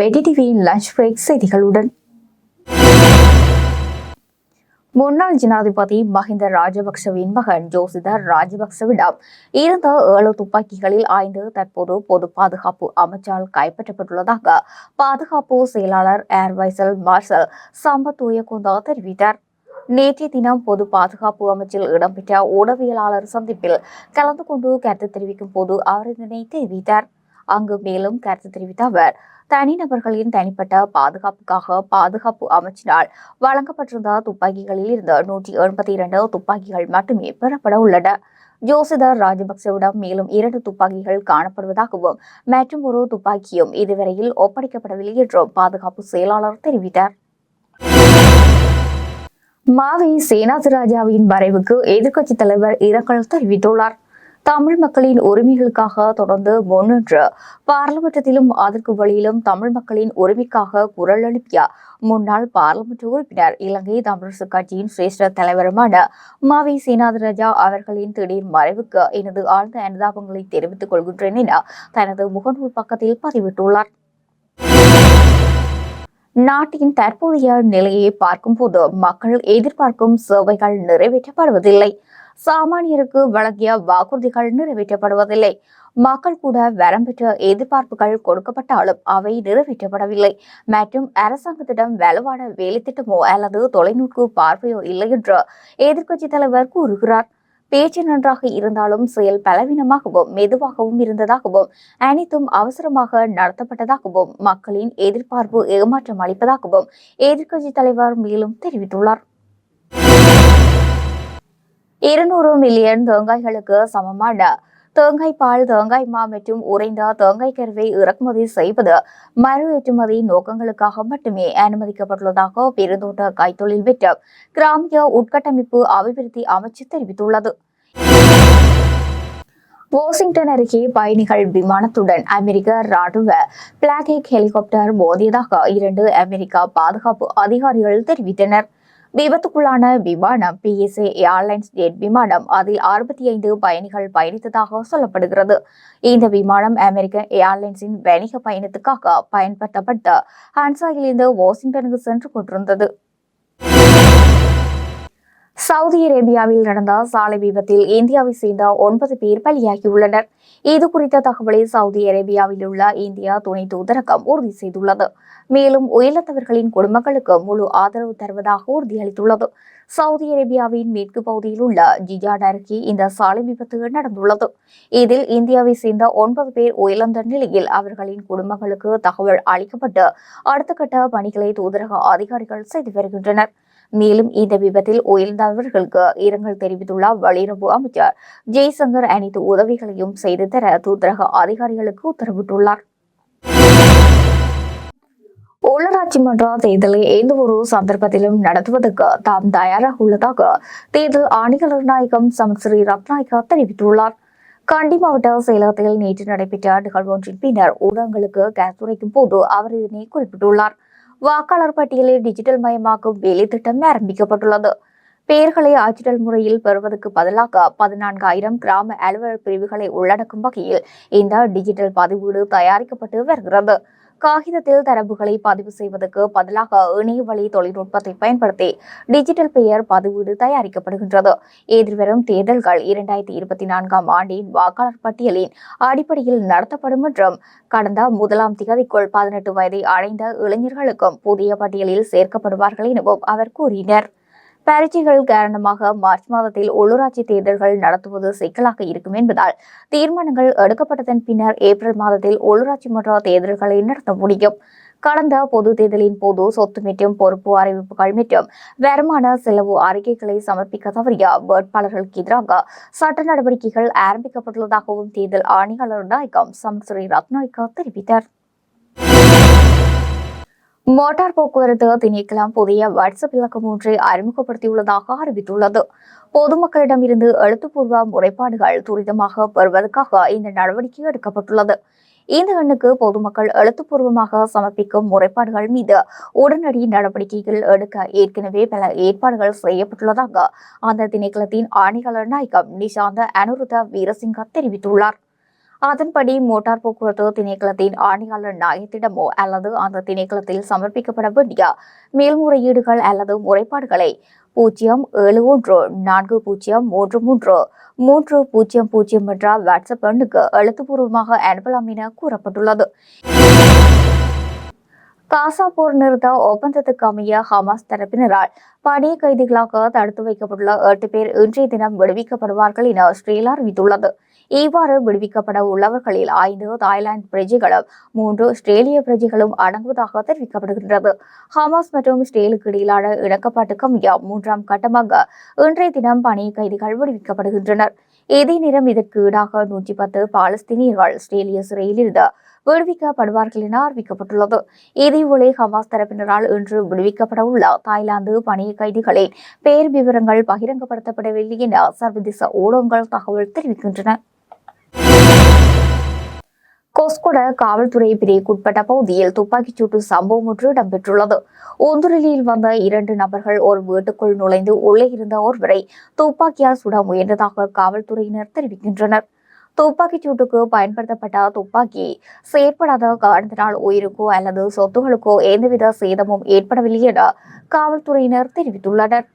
வெடி டிவியின் lunch break செய்திகளுடன். முன்னாள் ஜனாதிபதி மஹிந்த ராஜபக்சவின் மகன் ஜோசிதர் ராஜபக்சவிடம் இருந்த ஏழு துப்பாக்கிகளில் ஐந்து தற்போது பொது பாதுகாப்பு அமைச்சால் கைப்பற்றப்பட்டுள்ளதாக பாதுகாப்பு செயலாளர் ஏர் வைசல் மார்ஷல் சம்பத் உயகுந்தா தெரிவித்தார். நேற்றைய தினம் பொது பாதுகாப்பு அமைச்சில் இடம்பெற்ற ஊடகவியலாளர் சந்திப்பில் கலந்து கொண்டு கருத்து தெரிவிக்கும் போது அவர் இதனை தெரிவித்தார். அங்கு மேலும் கருத்து தெரிவித்த அவர் தனிநபர்களின் தனிப்பட்ட பாதுகாப்புக்காக பாதுகாப்பு அமைச்சினால் வழங்கப்பட்டிருந்த துப்பாக்கிகளில் இருந்து நூற்றி எண்பத்தி இரண்டு துப்பாக்கிகள் மட்டுமே பெறப்பட உள்ளன. ஜோசிதர் ராஜபக்சவிடம் மேலும் இரண்டு துப்பாக்கிகள் காணப்படுவதாகவும் மற்றும் ஒரு துப்பாக்கியும் இதுவரையில் ஒப்படைக்கப்படவில்லை என்றும் பாதுகாப்பு செயலாளர் தெரிவித்தார். மாவை சேனாதிராஜாவின் மறைவுக்கு எதிர்க்கட்சித் தலைவர் இரங்கல் தெரிவித்துள்ளார். தமிழ் மக்களின் உரிமைகளுக்காக தொடர்ந்து முன்னின்று பாராளுமன்றத்திலும் அதற்கு வழியிலும் தமிழ் மக்களின் உரிமைக்காக குரல் எழுப்பிய முன்னாள் பாராளுமன்ற உறுப்பினர் இலங்கை தமிழரசு கட்சியின் சிரேஷ்ட தலைவருமான மாவி சீனாதராஜா அவர்களின் திடீர் மறைவுக்கு எனது ஆழ்ந்த அனுதாபங்களை தெரிவித்துக் கொள்கின்றேன் என தனது முகநூல் பக்கத்தில் பதிவிட்டுள்ளார். நாட்டின் தற்போதைய நிலையை பார்க்கும்போது மக்கள் எதிர்பார்க்கும் சேவைகள் நிறைவேற்றப்படுவதில்லை. சாமானியருக்கு வழங்கிய வாக்குறுதிகள் நிறைவேற்றப்படுவதில்லை. மக்கள் கூட வரம்பெற்ற எதிர்பார்ப்புகள் கொடுக்கப்பட்டாலும் அவை நிறைவேற்றப்படவில்லை. மற்றும் அரசாங்கத்திடம் வலுவான வேலைத்திட்டமோ அல்லது தொலைநோக்கு பார்வையோ இல்லை என்று எதிர்க்கட்சி தலைவர் கூறுகிறார். பேச்சு நன்றாக இருந்தாலும் செயல் பலவீனமாகவும் மெதுவாகவும் இருந்ததாகவும் அனைத்தும் அவசரமாக நடத்தப்பட்டதாகவும் மக்களின் எதிர்பார்ப்பு ஏமாற்றம் அளிப்பதாகவும் எதிர்க்கட்சி தலைவர் மேலும் தெரிவித்துள்ளார். இருநூறு மில்லியன் தேங்காய்களுக்கு சமமான தேங்காய் பால் தேங்காய் மா மற்றும் உறைந்த தேங்காய் கருவை இறக்குமதி செய்வது மறு ஏற்றுமதி நோக்கங்களுக்காக மட்டுமே அனுமதிக்கப்பட்டுள்ளதாக பெருந்தோட்ட கைத்தொழில் மற்றும் கிராமிய உட்கட்டமைப்பு அபிவிருத்தி அமைச்சு தெரிவித்துள்ளது. வாஷிங்டன் அருகே பயணிகள் விமானத்துடன் அமெரிக்க ராணுவ பிளாகேக் ஹெலிகாப்டர் மோதியதாக இரண்டு அமெரிக்கா பாதுகாப்பு அதிகாரிகள் தெரிவித்தனர். விபத்துக்குள்ளான விமானம் பிஎஸ்ஏ ஏர்லைன்ஸ் ஜெட் விமானம் அதில் அறுபத்தி ஐந்து பயணிகள் பயணித்ததாக சொல்லப்படுகிறது. இந்த விமானம் அமெரிக்க ஏர்லைன்ஸின் வணிக பயணத்துக்காக பயன்படுத்தப்பட்ட ஹன்சாயிலிருந்து வாஷிங்டனுக்கு சென்று கொண்டிருந்தது. சவுதி அரேபியாவில் நடந்த சாலை விபத்தில் இந்தியாவை சேர்ந்த ஒன்பது பேர் பலியாகியுள்ளனர். இது குறித்த தகவலை சவுதி அரேபியாவில் உள்ள இந்தியா துணை தூதரகம் உறுதி செய்துள்ளது. மேலும் உயிரிழந்தவர்களின் குடும்பங்களுக்கு முழு ஆதரவு தருவதாக உறுதியளித்துள்ளது. சவுதி அரேபியாவின் மேற்கு பகுதியில் உள்ள ஜிஜாட் அருகே இந்த சாலை விபத்து நடந்துள்ளது. இதில் இந்தியாவை சேர்ந்த ஒன்பது பேர் உயிரிழந்த நிலையில் அவர்களின் குடும்பங்களுக்கு தகவல் அளிக்கப்பட்டு அடுத்த கட்ட பணிகளை தூதரக அதிகாரிகள் செய்து வருகின்றனர். மேலும் இந்த விபத்தில் உயிர்ந்தவர்களுக்கு இரங்கல் தெரிவித்துள்ள வெளியுறவு அமைச்சர். ஜெய்சங்கர் அனைத்து உதவிகளையும் செய்து தர தூதரக அதிகாரிகளுக்கு உத்தரவிட்டுள்ளார். உள்ளாட்சி மன்ற தேர்தலை எந்த ஒரு சந்தர்ப்பத்திலும் நடத்துவதற்கு தாம் தயாராக உள்ளதாக தேர்தல் ஆணையாளர் நாயகம் சமஸ்ரீ ரத்நாயகா தெரிவித்துள்ளார். கண்டி மாவட்ட செயலகத்தில் நேற்று நடைபெற்ற நிகழ்வு ஒன்றின் பின்னர் ஊடகங்களுக்கு கருத்துரைக்கும் போது அவர் இதனை குறிப்பிட்டுள்ளார். வாக்காளர் பட்டியலை டிஜிட்டல் மயமாக்கும் வேலை திட்டம் ஆரம்பிக்கப்பட்டுள்ளது. பெயர்களை ஆட்சிடல் முறையில் பெறுவதற்கு பதிலாக பதினான்காயிரம் கிராம அலுவலர் பிரிவுகளை உள்ளடக்கும் வகையில் இந்த டிஜிட்டல் பதிவீடு தயாரிக்கப்பட்டு வருகிறது. காகிதத்தில் தரவுகளை பதிவு செய்வதற்கு பதிலாக இணையவழி தொழில்நுட்பத்தை பயன்படுத்தி டிஜிட்டல் பெயர் பதிவீடு தயாரிக்கப்படுகின்றது. எதிர்வரும் தேர்தல்கள் இரண்டாயிரத்தி இருபத்தி நான்காம் ஆண்டின் வாக்காளர் பட்டியலின் அடிப்படையில் நடத்தப்படும் என்றும் கடந்த முதலாம் திகதிக்குள் பதினெட்டு வயதை அடைந்த இளைஞர்களுக்கும் புதிய பட்டியலில் சேர்க்கப்படுவார்கள் எனவும் அவர் கூறினர். பரீட்சைகள் காரணமாக மார்ச் மாதத்தில் உள்ளூராட்சி தேர்தல்கள் நடத்துவது சிக்கலாக இருக்கும் என்பதால் தீர்மானங்கள் எடுக்கப்பட்டதன் பின்னர் ஏப்ரல் மாதத்தில் உள்ளூராட்சி மன்ற தேர்தல்களை நடத்த முடியும். கடந்த பொது தேர்தலின் போது சொத்து மற்றும் பொறுப்பு அறிவிப்புகள் மற்றும் வருமான செலவு அறிக்கைகளை சமர்ப்பிக்க தவறிய வேட்பாளர்களுக்கு எதிராக சட்ட நடவடிக்கைகள் ஆரம்பிக்கப்பட்டுள்ளதாகவும் தேர்தல் ஆணையாளர் நாயகம் சம்ஸ்ரீ ரத்நாயக்கா தெரிவித்தார். மோட்டார் போக்குவரத்து திணைக்களம் புதிய வாட்ஸ்அப் இலக்கம் ஒன்றை அறிமுகப்படுத்தியுள்ளதாக அறிவித்துள்ளது. பொதுமக்களிடமிருந்து எழுத்துப்பூர்வ முறைப்பாடுகள் துரிதமாக பெறுவதற்காக இந்த நடவடிக்கை எடுக்கப்பட்டுள்ளது. இந்த எண்ணுக்கு பொதுமக்கள் எழுத்துப்பூர்வமாக சமர்ப்பிக்கும் முறைப்பாடுகள் மீது உடனடி நடவடிக்கைகள் எடுக்க ஏற்கனவே பல ஏற்பாடுகள் செய்யப்பட்டுள்ளதாக அந்த திணைக்களத்தின் ஆணையாளர் நாயகம் நிஷாந்த அனுருத வீரசிங்க தெரிவித்துள்ளார். அதன்படி மோட்டார் போக்குவரத்து திணைக்களத்தின் ஆணையாளர் நாயத்திடமோ அல்லது அந்த திணைக்களத்தில் சமர்ப்பிக்கப்பட வேண்டிய மேல்முறையீடுகள் அல்லது முறைப்பாடுகளை பூஜ்ஜியம் ஏழு ஒன்று நான்கு பூஜ்ஜியம் மூன்று மூன்று மூன்று பூஜ்ஜியம் பூஜ்ஜியம் என்ற வாட்ஸ்அப் எண்ணுக்கு எழுத்துப்பூர்வமாக அனுப்பலாம் என கூறப்பட்டுள்ளது. காசா போர் நிறுத்த ஒப்பந்தத்துக்கு அமைய ஹமாஸ் தரப்பினரால் பணிய கைதிகளாக தடுத்து வைக்கப்பட்டுள்ள எட்டு பேர் இன்றைய தினம் விடுவிக்கப்படுவார்கள் என ஸ்ரீலா அறிவித்துள்ளது. இவ்வாறு விடுவிக்கப்பட உள்ளவர்களில் ஐந்து தாய்லாந்து பிரஜைகளும் மூன்று ஆஸ்திரேலிய பிரஜைகளும் அடங்குவதாக தெரிவிக்கப்படுகின்றது. ஹமாஸ் மற்றும் இஸ்ரேலுக்கு இடையிலான இணக்கப்பாட்டுக்கு அமைய மூன்றாம் கட்டமாக இன்றைய தினம் பணி கைதிகள் விடுவிக்கப்படுகின்றனர். இதே நேரம் இதற்கு ஈடாக நூற்றி பத்து பாலஸ்தீனியர்கள் ஆஸ்திரேலிய சிறையில் இருந்து விடுவிக்கப்படுவார்கள் என அறிவிக்கப்பட்டுள்ளது. இதேவேளை ஹமாஸ் தரப்பினரால் இன்று விடுவிக்கப்பட உள்ள தாய்லாந்து பணிய கைதிகளின் பெயர் விவரங்கள் பகிரங்கப்படுத்தப்படவில்லை என சர்வதேச ஊடகங்கள் தகவல் தெரிவிக்கின்றன. கொஸ்கொட காவல்துறை பிரிவுக்குட்பட்ட பகுதியில் துப்பாக்கிச்சூட்டு சம்பவம் ஒன்று இடம்பெற்றுள்ளது ஒந்துரலியில் வந்த இரண்டு நபர்கள் ஒரு வீட்டுக்குள் நுழைந்து உள்ளே இருந்த ஒருவரை துப்பாக்கியால் சுட முயன்றதாக காவல்துறையினர் தெரிவிக்கின்றனர் துப்பாக்கிச் சூட்டுக்கு பயன்படுத்தப்பட்ட துப்பாக்கி செயற்படாத காரணத்தினால் உயிருக்கோ அல்லது சொத்துகளுக்கோ எந்தவித சேதமும் ஏற்படவில்லை என காவல்துறையினர் தெரிவித்துள்ளனர்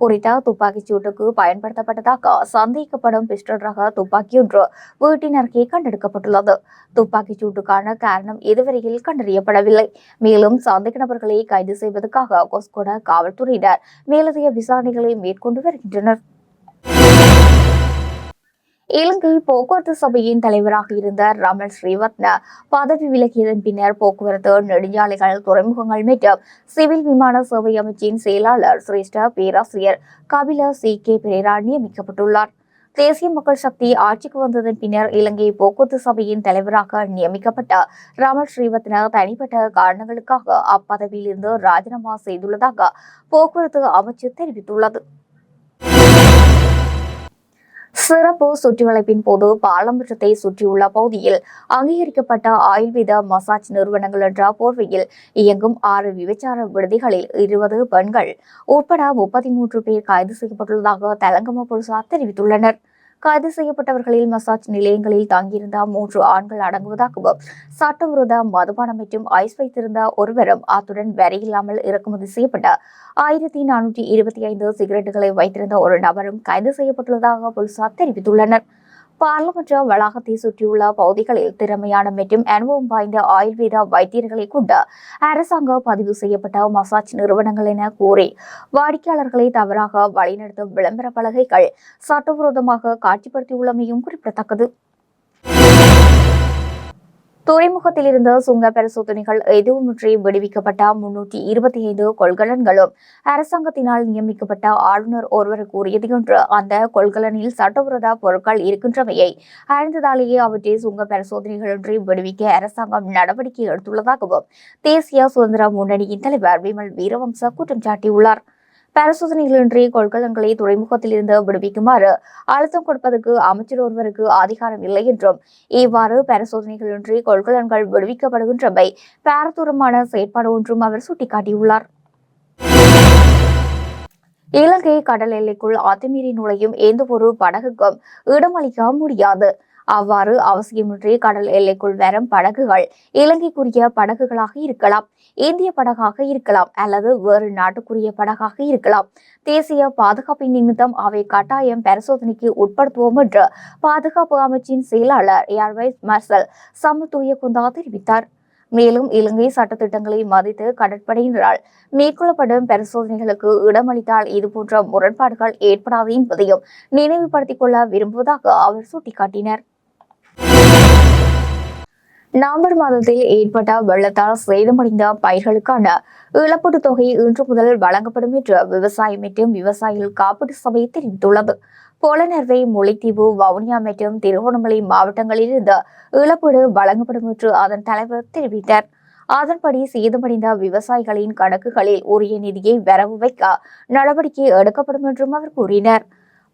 குறித்த துப்பாக்கிச் சூட்டுக்கு பயன்படுத்தப்பட்டதாக சந்தேகப்படும் பிஸ்டல் ரக துப்பாக்கியொன்று வீட்டின் அருகே கண்டெடுக்கப்பட்டுள்ளது. துப்பாக்கிச் சூட்டுக்கான காரணம் இதுவரையில் கண்டறியப்படவில்லை. மேலும் சந்தேக நபர்களை கைது செய்வதற்காக கொஸ்கொட காவல்துறையினர் மேலதிக விசாரணைகளை மேற்கொண்டு வருகின்றனர். இலங்கை போக்குவரத்து சபையின் தலைவராக இருந்த ரமல் ஸ்ரீவத்ன பதவி விலகியதன் பின்னர் போக்குவரத்து நெடுஞ்சாலைகள் துறைமுகங்கள் மற்றும் சிவில் விமான சேவை அமைச்சின் செயலாளர் சிரேஷ்ட பேராசிரியர் கபில சி. கே. பிரேரா நியமிக்கப்பட்டுள்ளார். தேசிய மக்கள் சக்தி ஆட்சிக்கு வந்ததன் பின்னர் இலங்கை போக்குவரத்து சபையின் தலைவராக நியமிக்கப்பட்ட ரமல் ஸ்ரீவத்ன தனிப்பட்ட காரணங்களுக்காக அப்பதவியில் இருந்து ராஜினாமா செய்துள்ளதாக போக்குவரத்து அமைச்சு தெரிவித்துள்ளது. சிறப்பு சுற்றிவளைப்பின் போது பாலமற்றத்தை சுற்றியுள்ள பகுதியில் அங்கீகரிக்கப்பட்ட ஆயுர்வேத மசாஜ் நிறுவனங்கள் என்ற போர்வையில் இயங்கும் ஆறு விபச்சார விடுதிகளில் இருபது பெண்கள் உட்பட முப்பத்தி மூன்று பேர் கைது செய்யப்பட்டுள்ளதாக தெலங்கம போலீசார் தெரிவித்துள்ளனர். கைது செய்யப்பட்டவர்களில் மசாஜ் நிலையங்களில் தங்கியிருந்த மூன்று ஆண்கள் அடங்குவதாகவும் சட்டவிரோத மதுபானம் மற்றும் ஐஸ் வைத்திருந்த ஒருவரும் அத்துடன் வரையில்லாமல் இறக்குமதி செய்யப்பட்ட ஆயிரத்தி நானூற்றி இருபத்தி ஐந்து சிகரெட்டுகளை வைத்திருந்த ஒரு நபரும் கைது செய்யப்பட்டுள்ளதாக போலீசார் தெரிவித்துள்ளனர். பாராளுமன்ற வளாகத்தை சுற்றியுள்ள பகுதிகளில் திறமையான மற்றும் அனுபவம் வாய்ந்த ஆயுர்வேத வைத்தியர்களை கொண்ட அரசாங்க பதிவு செய்யப்பட்ட மசாஜ் நிறுவனங்கள் என கூறி வாடிக்கையாளர்களை தவறாக வழிநடத்தும் விளம்பர பலகைகள் சட்டவிரோதமாக காட்சிப்படுத்தியுள்ளமையும் குறிப்பிடத்தக்கது துறைமுகத்திலிருந்து சுங்க பரிசோதனைகள் எதுவுமின்றி விடுவிக்கப்பட்ட முன்னூற்றி இருபத்தி ஐந்து கொள்கலன்களும் அரசாங்கத்தினால் நியமிக்கப்பட்ட ஆளுநர் ஒருவர் கூறியது என்று அந்த கொள்கலனில் சட்டவிரோத பொருட்கள் இருக்கின்றமையை அறிந்ததாலேயே அவற்றை சுங்க பரிசோதனைகளின்றி விடுவிக்க அரசாங்கம் நடவடிக்கை எடுத்துள்ளதாகவும் தேசிய சுதந்திர முன்னணியின் தலைவர் விமல் வீரவம்ச குற்றம் சாட்டியுள்ளார். பரிசோதனைகளின்றி கொள்கலன்களை துறைமுகத்தில் இருந்து விடுவிக்குமாறு அழுத்தம் கொடுப்பதற்கு அமைச்சர் ஒருவருக்கு அதிகாரம் இல்லை என்றும் இவ்வாறு பரிசோதனைகளின்றி கொள்கலன்கள் விடுவிக்கப்படுகின்றமை பாரதூரமான செயற்பாடு ஒன்றும் அவர் சுட்டிக்காட்டியுள்ளார். இலங்கை கடல் எல்லைக்குள் அத்துமீறி நுழையும் எந்த ஒரு படகுக்கும் இடமளிக்க முடியாது. அவ்வாறு அவசியமின்றி கடல் எல்லைக்குள் வரும் படகுகள் இலங்கைக்குரிய படகுகளாக இருக்கலாம் இந்திய படகாக இருக்கலாம் அல்லது வேறு நாட்டுக்குரிய படகாக இருக்கலாம். தேசிய பாதுகாப்பின் நிமித்தம் அவை கட்டாயம் பரிசோதனைக்கு உட்படுத்துவோம் என்று பாதுகாப்பு அமைச்சின் செயலாளர் ஏர்வைஸ் மர்சல் சமத்துய குந்தா தெரிவித்தார். மேலும் இலங்கை சட்டத்திட்டங்களை மதித்து கடற்படையினரால் மேற்கொள்ளப்படும் பரிசோதனைகளுக்கு இடமளித்தால் இதுபோன்ற முரண்பாடுகள் ஏற்படாது என்பதையும் நினைவுபடுத்திக் கொள்ள விரும்புவதாக அவர் சுட்டிக்காட்டினார். நவம்பர் மாதத்தில் ஏற்பட்ட வெள்ளத்தால் சேதமடைந்த பயிர்களுக்கான இழப்பீட்டு தொகை இன்று முதல் வழங்கப்படும் என்று விவசாயம் மற்றும் விவசாயிகள் காப்பீட்டு சபை தெரிவித்துள்ளது. பொலனர்வை முல்லைத்தீவு வவுனியா மற்றும் திருகோணமலை மாவட்டங்களில் இருந்து இழப்பீடு வழங்கப்படும் என்று அதன் தலைவர் தெரிவித்தார். அதன்படி சேதமடைந்த விவசாயிகளின் கணக்குகளில் உரிய நிதியை வரவு வைக்க நடவடிக்கை எடுக்கப்படும் என்றும் அவர் கூறினார்.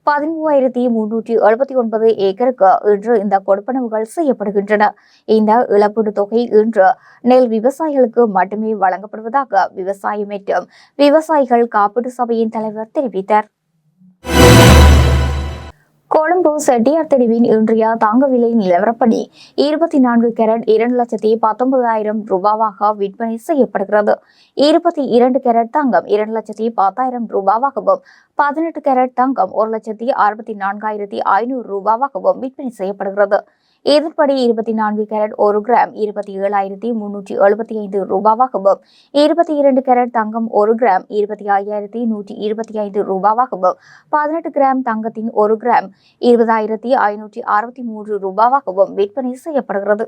பதிமூவாயிரத்தி முன்னூற்றி எழுபத்தி ஒன்பது ஏக்கருக்கு இன்று இந்த கொடுப்பனவுகள் செய்யப்படுகின்றன. இந்த இழப்பீடு தொகை இன்று நெல் விவசாயிகளுக்கு மட்டுமே வழங்கப்படுவதாக விவசாயம் மற்றும் விவசாயிகள் காப்பீடு சபையின் தலைவர் தெரிவித்தார். கொழும்பு செட்டியார் தெருவின் இன்றைய தங்க விலை நிலவரப்படி. இருபத்தி நான்கு கேரட் இரண்டு லட்சத்தி பத்தொன்பதாயிரம் ரூபாவாக விற்பனை செய்யப்படுகிறது. இருபத்தி இரண்டு கேரட் தங்கம் இரண்டு லட்சத்தி பத்தாயிரம் ரூபாவாகவும் பதினெட்டு கேரட் தங்கம் ஒரு லட்சத்தி அறுபத்தி நான்காயிரத்தி ஐநூறு ரூபாவாகவும் விற்பனை செய்யப்படுகிறது. இதன்படி இருபத்தி நான்கு கேரட் ஒரு கிராம் இருபத்தி ஏழாயிரத்தி முன்னூற்றி எழுபத்தி ஐந்து ரூபாவாகவும் இருபத்தி இரண்டு கேரட் தங்கம் ஒரு கிராம் இருபத்தி ஐயாயிரத்தி நூற்றி இருபத்தி ஐந்து ரூபாவாகவும் பதினெட்டு கிராம் தங்கத்தின் ஒரு கிராம் இருபதாயிரத்தி ஐநூற்றி அறுபத்தி மூன்று ரூபாவாகவும் விற்பனை செய்யப்படுகிறது.